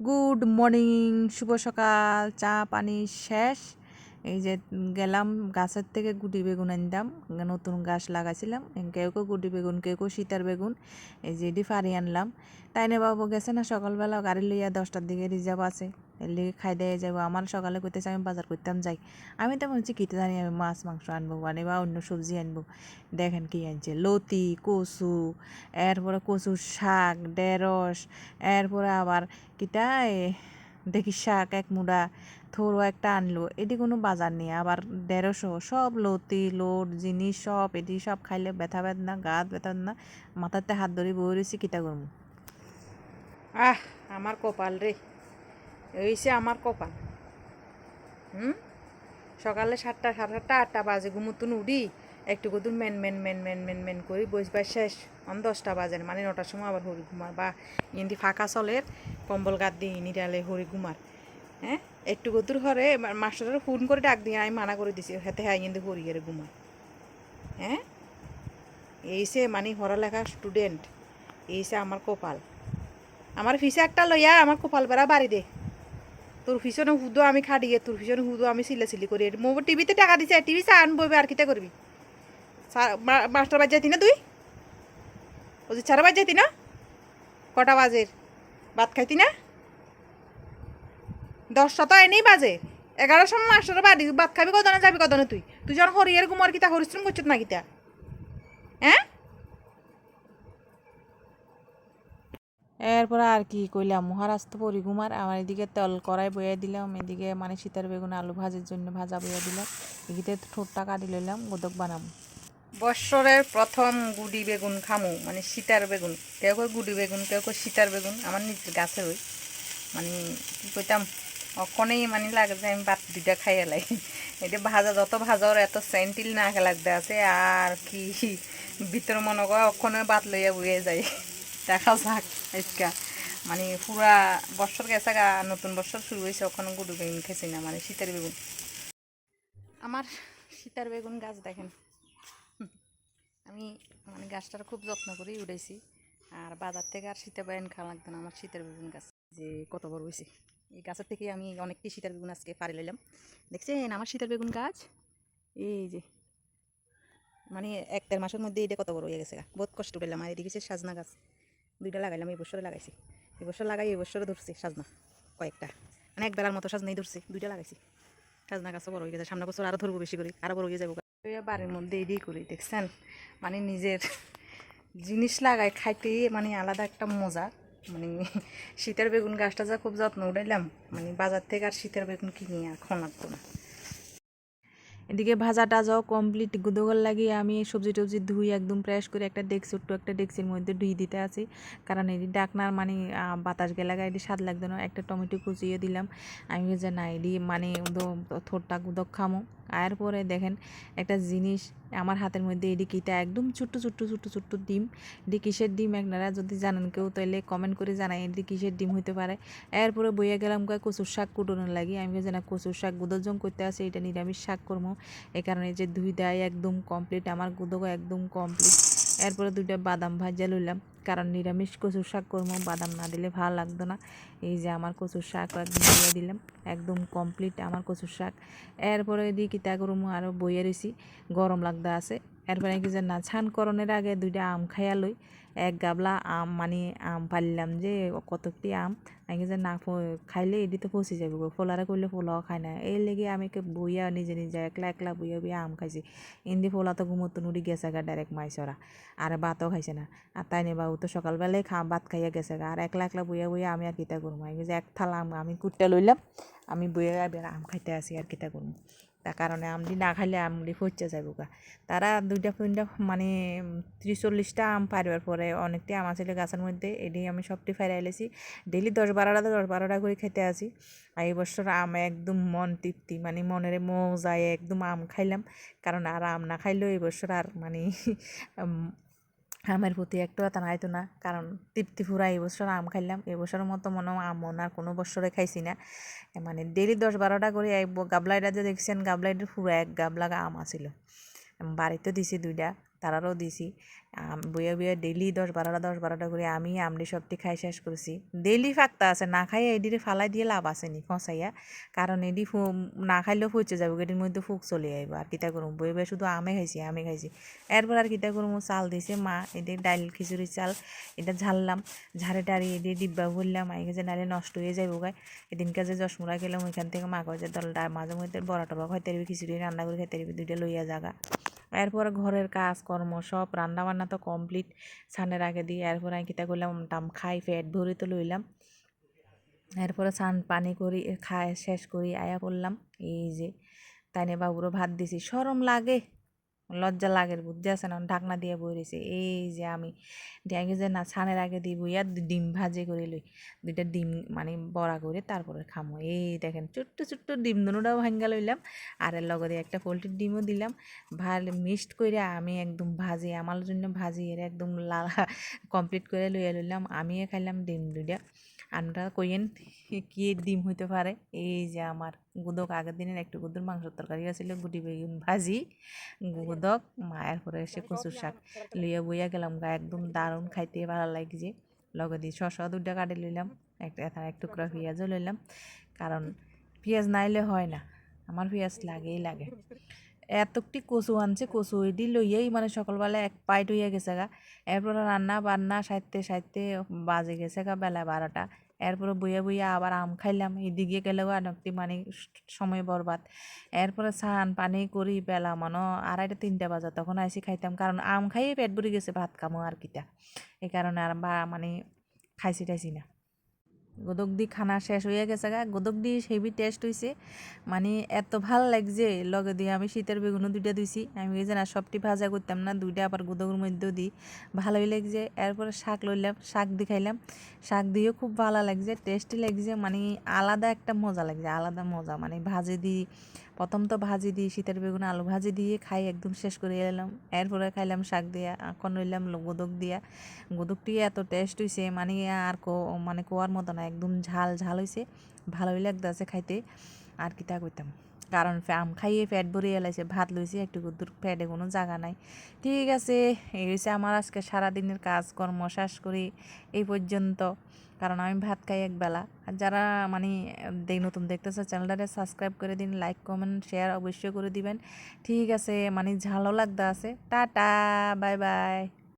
Good morning শুভ সকাল চা পানি শেষ। এই যে গেলাম গাছের থেকে গুটি বেগুন আনতাম নতুন গাছ লাগাইছিলাম কেউ কেউ গুটি বেগুন কেউ কেউ সীতার বেগুন এই যে এটি ফাড়ি আনলাম। তাইনে বাবু গেছে না সকালবেলা গাড়ি লইয়া দশটার দিকে রিজার্ভ আছে লিগে খাই দিয়ে যাব। আমার সকালে করতেছে আমি বাজার করতাম যাই। আমি তো বলছি কিতে জানি আমি মাছ মাংস আনব মানে বা অন্য সবজি আনব। দেখেন কী আনছে লতি কচু এরপরে কচুর শাক ঢেঁড়স এরপরে আবার কিটা এ, দেখি শাক, এক মুড়া, থোড়ো একটা আনলো। এটি কোনো বাজার নেই, আবার দেড়শো। সব লতি, লোট, জিনিস সব এটি সব খাইলে ব্যথা বেদনা গাত ব্যথা না মাথাতে হাত ধরে বই রয়েছি কিটা করব আহ, আমার কপাল রে। এইসে আমার কপাল। হুম? সকালে সাতটা, সাড়ে সাতটা, আটটা বাজে, ঘুমতুন উঠি। একটু কদুন মেন মেন মেন মেন মেন মেন করি বসবার শেষ। অন দশটা বাজে মানে নটার সময় আবার হরি ঘুমার। বা ইন্দি ফাঁকা চলের, কম্বল গাদ দিই নিরালে হরি ঘুমার। হ্যাঁ? একটু কদুর হরে মাস্টারের ফোন করে ডাক দিয়ে আমি মানা করে দিছি, হাতে হ্যাঁ ইন্দি হরি এর ঘুমার। হ্যাঁ? এইসে মানে পড়ালেখা স্টুডেন্ট এইসে আমার কপাল। আমার ফিসে একটা লইয়া আমার কপাল বেড়া বাড়ি দে। তোর পিছনে হুদো আমি খাটিয়ে তোর পিছনে হুদো আমি সিলে সিলি করি। মোবাইল টিভিতে টাকা দিছে, টিভি আনব আর কিতা করবি? মাস্টার বাজ যাইতি না তুই? যে চারা বাজ যাইতি না? কটা বাজের ভাত খাইতি না? দশটা তো এনেই বাজে। এগারোটার সময় মাস্টার বাড়ি ভাত খাবি কদনে যাবি কদনে তুই? তুই যখন হরিয়ের গুমর কিতা হরিশ্রম করছিস না কিতা হ্যাঁ? এরপরে আর কি কইলাম মহারাজ তো পরিকুমার আমার এদিকে তেল কড়াই বইয়ে দিলাম, এদিকে মানে শীতের বেগুন আলু ভাজির জন্য ভাজা বইয়ে দিলাম, এদিকে ঠোঁটটা কাটি লইলাম, গোদক বানাবো বৎসরের প্রথম গুডি বেগুন খামু মানে সীতার বেগুন। কেউ কেউ গুডি বেগুন, কেউ কেউ সীতার বেগুন। আমার নিজের গাছে হই মানে কি কইতাম অক্ষণেই মানে লাগে যে আমি বাত দুইটা খাইয়ে লাই। এটা ভাজা, যত ভাজা ওর এত সেন্টিল না লাগতে আছে, আর কি ভিতর মনে করে অক্ষণে বাত লইয়া বইয়ে যায়। দেখা যাক, আজকা। মানে পুরা বছর গেছে গা, নতুন বছর শুরু হয়েছে ওখানে গুডু বেগুন খেয়েছি না মানে শীতের বেগুন। আমার শীতের বেগুন গাছ দেখেন। আমি মানে গাছটার খুব যত্ন করেই উঠেছি আর বাজার থেকে আর শীতের বেগুন খাওয়া লাগতো না, আমার শীতের বেগুন গাছ। যে কত বড় হয়েছে এই গাছের থেকে আমি অনেকটি শীতের বেগুন আজকে পারি লইলাম। দেখছেন আমার শীতের বেগুন গাছ? এই যে। মানে এক দেড় মাসের মধ্যে এটা কত বড় হয়ে গেছে গা। বহুত কষ্ট পেলাম আর এদিকে সাজনা গাছ। দুইটা লাগাইলাম, এই বছরে লাগাইছি। এই বছর লাগাই, এই বছরে ধরছি সাজনা কয়েকটা। মানে এক বেলার মতো সাজনাই ধরছি। দুইটা লাগাইছি। সাজনা গাছও বড় হয়ে গেছে। সামনে বছর আরও ধরবো বেশি করে। আরও বড় হয়ে যাব বাড়ির মধ্যে এদিকে করি, দেখছেন? মানে নিজের জিনিস লাগাই, খাইতে মানে আলাদা একটা মজা। মানে শীতের বেগুন গাছটা যা খুব যত্ন উঠাইলাম মানে বাজার থেকে আর শীতের বেগুন কিনি আর খোনার তো না। এদিকে ভাজা টাজাও কমপ্লিট গুদোগল লাগিয়ে আমি সবজি টবজি ধুই একদম প্রেস করে একটা ডেক ছোট্ট একটা ডেক্সির মধ্যে ধুই দিতে আছি। কারণ এটি ডাকনার মানে বাতাস গেলে এটি স্বাদ লাগতো না। একটা টমেটো কুচিয়ে দিলাম। আমি যে না, এটি মানে থোরটা গুদক খামো। আর পরে দেখেন, একটা জিনিস আমার হাতের মধ্যে এটি কিটা একদম ছোট্ট ছোট্ট ছোট্ট ছোট্ট ডিম। এটি কিসের ডিম আপনারা যদি জানেন কেউ তাহলে কমেন্ট করে জানাই এটি কিসের ডিম হইতে পারে। এরপরে বইয়া গেলাম কয় কচুর শাক কুটোনোর লাগে। আমি যে না, কচুর শাক গুদোজন করতে আছে এটা নিরামিষ শাক করব এই কারণে যে ধুই দেয় একদম কমপ্লিট আমার গুদগো একদম কমপ্লিট এরপরে দুইটা বাদাম ভাজা লইলাম, কারণ নিরামিষ কচুর শাক করব, বাদাম না দিলে ভালো লাগতো না। এই যে আমার কচুর শাক একদম দিয়ে দিলাম, একদম কমপ্লিট আমার কচুর শাক। এরপরে দিয়ে কিতা করব আরও বইয়ে রয়েছি গরম লাগতে আছে। এরপরে কি যে না ছান করণের আগে দুইটা আম খাইয়া লই। এক গাবলা আম মানে আম পারলাম যে কতটি আম। আমি যে না খাইলে এটি তো পচি যাবে গো, ফোলারে করলে ফোলাও খায় না। এই লেগে আমি বইয়া নিজে নিজে একলা একলা বইয়া বইয়া আম খাইছি। ইন্দি ফোলা তো ঘুমতো নুড়ি গেছে গা ডাইরেক্ট মাইসরা, আর ভাতও খাইছে না। আর তাই নে বাবু তো সকালবেলায় খা, ভাত খাইয়া গেছে গা, আর একলা একলা বইয়া বইয়া আমি আর কিতা করব আমি যে এক থালা আম, আমি কুটটা লইলাম, আমি বইয়া আম খাইতে আসি আর কিতা করব তার কারণে আমলি না খাইলে আমলি ফচ্ছে যাব গা। তারা দুইটা তিনটা মানে ত্রিশ চল্লিশটা আম পারবার পরে অনেকটি আম আছিল গাছের মধ্যে এটি আমি সবটি ফেরাই লেছি ডেলি দশ বারোটা দশ বারোটা করে খেতে আসি। আর এই বছর আম একদম মন তৃপ্তি মানে মনের মজায় একদম আম খাইলাম। কারণ আর আম না খাইলেও এই বছর আর মানে আমের প্রতি একটু এত নাইতো না। কারণ তৃপ্তি ফুরা এই বছর আম খাইলাম। এই বছরের মতো মনে আম আর কোনো বছরে খাইছি না। মানে ডেলি দশ বারোটা করে গাবলাইটা যে দেখছেন, গাবলাইটার ফুরা এক গাবলাগা আম আছিল। বাড়িতে দিছি দুইটা, তারারও দিছি। বইয়া বইয়া ডেলি দশ বারোটা দশ বারোটা করে আমি আমরি সবটি খাই শেষ করছি। ডেলি ফাঁকতা আছে, না খাই এডিরে ফালাই দিয়ে লাভ আছে নি ফসাইয়া। কারণ ফু, না খাইলেও ফুচে যাব এটির মধ্যে ফুক চলে আইব, আর কিতা করুম? বই বই শুধু আমে খাইছি, আমি খাইছি। এরপর আর কিতা করুম? চাল দিছে, মা এটি ডাইল, খিচুড়ি চাল, এটা ঝাললাম, ঝাড়ে টাড়ি এটি ডিব্বা ভরলাম, আই গেছে নাহলে নষ্ট হয়ে যাইব গায়ে। এদিনকে যে জসমুরা গেলাম ওইখান থেকে মা কয়ে যে দলটা মাঝে মধ্যে বড় টবা খাইতে খিচুড়ি রান্না করে খাইতে দুইটা লইয়া জাগা এরপর ঘরের কাজ কর্ম সব রান্না বান্না তো কমপ্লিট সানের আগে দিয়ে এরপর আমি কিতা করলাম টাম খাই ফ্যাট ভরি তো লইলাম। এরপরে সান পানি করি, খায়, শেষ করি, আয়া করলাম। এই যে, তাইনে বাবুরও ভাত দিছি। সরম লাগে। লজ্জা লাগের বুদ্ধি আছে না? ঢাকনা দিয়ে বই রয়েছে এই যে আমি দেখে যে না, ছানের আগে দিব, ইয়া ডিম ভাজি করে লই। দুইটা ডিম মানে বড়া করে তারপরে খামো। এই দেখেন, ছোট্ট ছোট্ট ডিম দুটাও ভাঙ্গা লইলাম। আর এর লগে একটা পোলট্রির ডিমও দিলাম। ভালো মিক্সড করে আমি একদম ভাজি, আমার জন্য ভাজি, এর একদম লাল, কমপ্লিট করে লইয়া লইলাম। আমিও খাইলাম ডিম দুইটা। আমরা কইয়েন, কি ডিম হইতে পারে? এই যে আমার গুদক, আগের দিনের একটু গুদুর মাংসের তরকারি আছিল, গুটি বেগুন ভাজি, গুদক, মায়ের পরে এসে কচুর শাক লইয়া বইয়া গেলাম গা, একদম দারুণ খাইতে ভালো লাগছে। লগে দিয়ে শশা দুটা কাটে লইলাম, একটা এক টুকরা পেঁয়াজও লইলাম, কারণ পেঁয়াজ নাইলে হয় না, আমার পেঁয়াজ লাগেই লাগে। এতটি কচু আনছে, কচু এটি লইয়াই মানে সকালবেলা এক পাইট হইয়া গেছে গা। এরপরে রান্না বান্না সাইতে সাইতে বাজে গেছে গা বেলা বারোটা। এরপরে বইয়া বইয়া আবার আম খাইলাম। এদিকে গেলেও অনেকটি মানে সময় বরবাদ। এরপরে স্নান পানি করি বেলা মনে আড়াইটা তিনটা বাজা তখন আইসি খাইতাম। কারণ আম খাইয়ে পেট ভরে গেছে, ভাত খামো আর কিটা। এই কারণে আর বা মানে খাইছি টাইছি না। গোদক দি খানা শেষ হয়ে গেছে গা। গোদক দি হেভি টেস্ট হয়েছে মানে এত ভালো লাগছে, লগে দিয়ে আমি শীতের বেগুনও দুইটা দিছি। আমি এই না, সবটি ভাজা করতাম না, দুইটা আবার গোদকের মধ্যেও দিই ভালোই লাগছে। এরপর শাক লইলাম, শাক দি খাইলাম শাক দিয়েও খুব ভালো লাগছে টেস্টি লাগছে। মানে আলাদা একটা মজা লাগছে, আলাদা মজা। মানে ভাজে দিই প্রথম তো ভাজি দিয়ে শীতের বেগুন, আলু ভাজি দিয়ে খাই, একদম শেষ করে এলাম। এরপরে খাইলাম শাক দিয়া, এখন রইলাম গোদক দিয়া। গোদকটি এত টেস্ট হয়েছে মানে আর কো মানে কোয়ার মতো না, একদম ঝাল ঝাল হয়েছে ভালোই লাগতেছে খাইতে, আর কি তা করতাম কারণ আম খাইয়ে পেট ভরে এলাইছে ভাত লইছে, একটু গুদ্দুর পেটে কোনো জায়গা নাই। ঠিক আছে, এই হয়েছে আমার আজকে সারাদিনের কাজকর্ম, শেষ করি এই পর্যন্ত। কারণ আমি ভাত খাই একবেলা আর যারা মানে নতুন দেখতেছে, চ্যানেলটারে সাবস্ক্রাইব করে দিন, লাইক, কমেন্ট, শেয়ার অবশ্যই করে দিবেন। ঠিক আছে মানে ঝালও লাগতে আছে। Tata, bye bye.